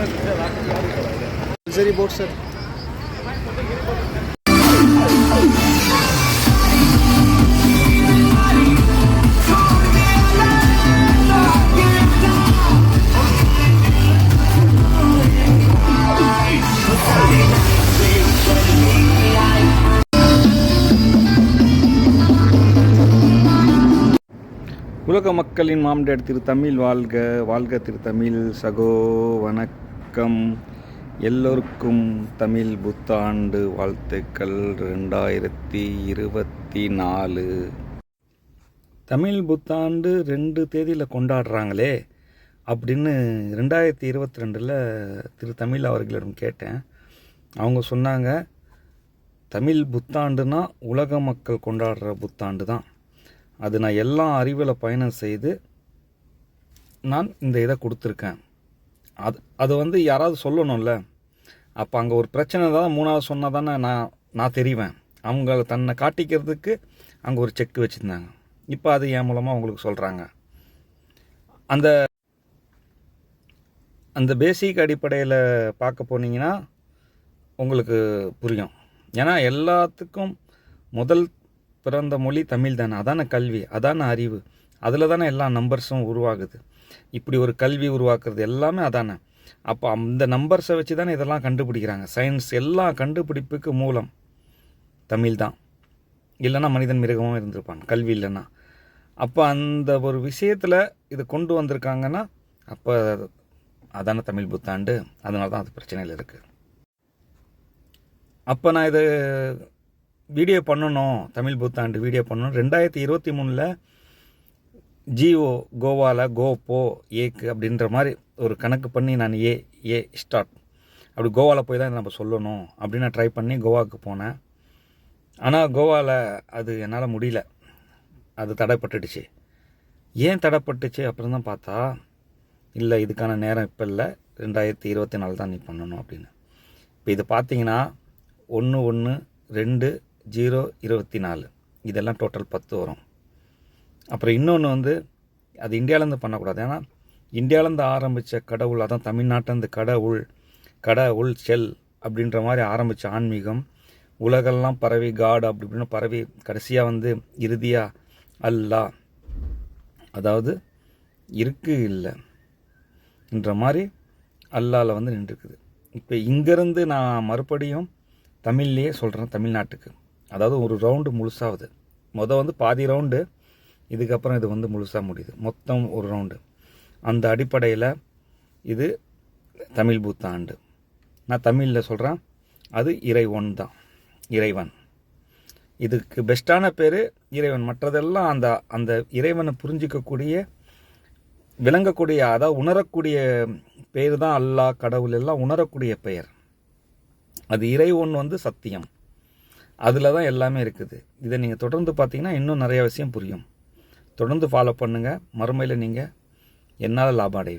Luxury boat sir உலக மக்களின் மாமன்டார் திரு தமிழ் வாழ்க வாழ்க திரு தமிழ் சகோ வணக்கம் எல்லோருக்கும் தமிழ் புத்தாண்டு வாழ்த்துக்கள் ரெண்டாயிரத்தி இருபத்தி நாலு. தமிழ் புத்தாண்டு ரெண்டு தேதியில் கொண்டாடுறாங்களே அப்படின்னு ரெண்டாயிரத்தி இருபத்தி ரெண்டில் திரு தமிழ் அவர்களிடம் கேட்டேன். அவங்க சொன்னாங்க தமிழ் புத்தாண்டுனா உலக மக்கள் கொண்டாடுற புத்தாண்டு தான். அது நான் எல்லா அறிவில் பயணம் செய்து நான் இந்த இதை கொடுத்துருக்கேன். அது அது வந்து யாராவது சொல்லணும்ல. அப்போ அங்கே ஒரு பிரச்சனை தான் மூணாவது சொன்னால் தானே நான் நான் தெரிவேன். அவங்க தன்னை காட்டிக்கிறதுக்கு அங்கே ஒரு செக் வச்சுருந்தாங்க. இப்போ அது என் மூலமாக அவங்களுக்கு சொல்கிறாங்க அந்த அந்த பேசிக் அடிப்படையில் பார்க்க போனீங்கன்னா உங்களுக்கு புரியும். ஏன்னா எல்லாத்துக்கும் முதல் பிறந்த மொழி தமிழ் தானே அதான கல்வி. அதான அறிவு. அதில் தானே எல்லா நம்பர்ஸும் உருவாகுது. இப்படி ஒரு கல்வி உருவாக்குறது எல்லாமே அதானே? அப்போ அந்த நம்பர்ஸை வச்சு தானே இதெல்லாம் கண்டுபிடிக்கிறாங்க. சயின்ஸ் எல்லா கண்டுபிடிப்புக்கு மூலம் தமிழ் தான். இல்லைன்னா மனிதன் மிருகமும் இருந்திருப்பான். கல்வி இல்லைன்னா. அப்போ அந்த ஒரு விஷயத்தில் இது கொண்டு வந்திருக்காங்கன்னா அப்போ அதான தமிழ் புத்தாண்டு? அதனால தான் அது பிரச்சனையில் இருக்குது அப்போ நான் இது வீடியோ பண்ணணும். தமிழ் புத்தாண்டு வீடியோ பண்ணணும். ரெண்டாயிரத்தி இருபத்தி மூணில் ஜிஓ கோவாவில் கோ போ ஏக்கு அப்படின்ற மாதிரி ஒரு கணக்கு பண்ணி நான் ஏ ஏ ஸ்டார்ட். அப்படி கோவாவில் போய் தான் நம்ம சொல்லணும் அப்படின்னு நான் ட்ரை பண்ணி கோவாவுக்கு போனேன். ஆனால் கோவாவில் அது என்னால் முடியல. அது தடைப்பட்டுடுச்சு. ஏன் தடைப்பட்டுச்சு அப்புறம் தான் பார்த்தா இல்லை இதுக்கான நேரம் இப்போ இல்லை. ரெண்டாயிரத்தி இருபத்தி நாலு தான் நீ பண்ணணும் அப்படின்னு. இப்போ இது பார்த்தீங்கன்னா ஒன்று ஒன்று ரெண்டு ஜீரோ இருபத்தி நாலு. இதெல்லாம் டோட்டல் பத்து வரும். அப்புறம் இன்னொன்று வந்து அது இந்தியாவிலேருந்து பண்ணக்கூடாது. ஏன்னா இந்தியாவிலேருந்து ஆரம்பித்த கடவுள் அதான் தமிழ்நாட்டிலேருந்து கடவுள் கடவுள் செல் அப்படின்ற மாதிரி ஆரம்பித்த ஆன்மீகம் உலகெல்லாம் பரவி காடு அப்படி இப்படின்னு பரவி கடைசியாக வந்து இறுதியாக அல்லா. அதாவது இருக்கு இல்லை என்ற மாதிரி அல்லாவில் வந்து நின்றுருக்குது. இப்போ இங்கேருந்து நான் மறுபடியும் தமிழ்லேயே சொல்கிறேன் தமிழ்நாட்டுக்கு. அதாவது ஒரு ரவுண்டு முழுசாகுது மொதல் வந்து பாதி ரவுண்டு இதுக்கப்புறம் இது வந்து முழுசாக முடியுது. மொத்தம் ஒரு ரவுண்டு அந்த அடிப்படையில் இது தமிழ் புத்தாண்டு. நான் தமிழில் சொல்கிறேன் அது இறைவன் தான். இறைவன். இதுக்கு பெஸ்ட்டான பேர் இறைவன். மற்றதெல்லாம் அந்த அந்த இறைவனை புரிஞ்சிக்கக்கூடிய விளங்கக்கூடிய அதாவது உணரக்கூடிய பேர் தான் அல்லாஹ் கடவுள் எல்லாம் உணரக்கூடிய பெயர். அது இறைவன் வந்து சத்தியம். அதில் தான் எல்லாமே இருக்குது. இதை நீங்கள் தொடர்ந்து பார்த்தீங்கன்னா இன்னும் நிறைய விஷயம் புரியும். தொடர்ந்து ஃபாலோ பண்ணுங்கள் மறுமையில் நீங்கள் என்னால் லாபம் அடைவீங்க.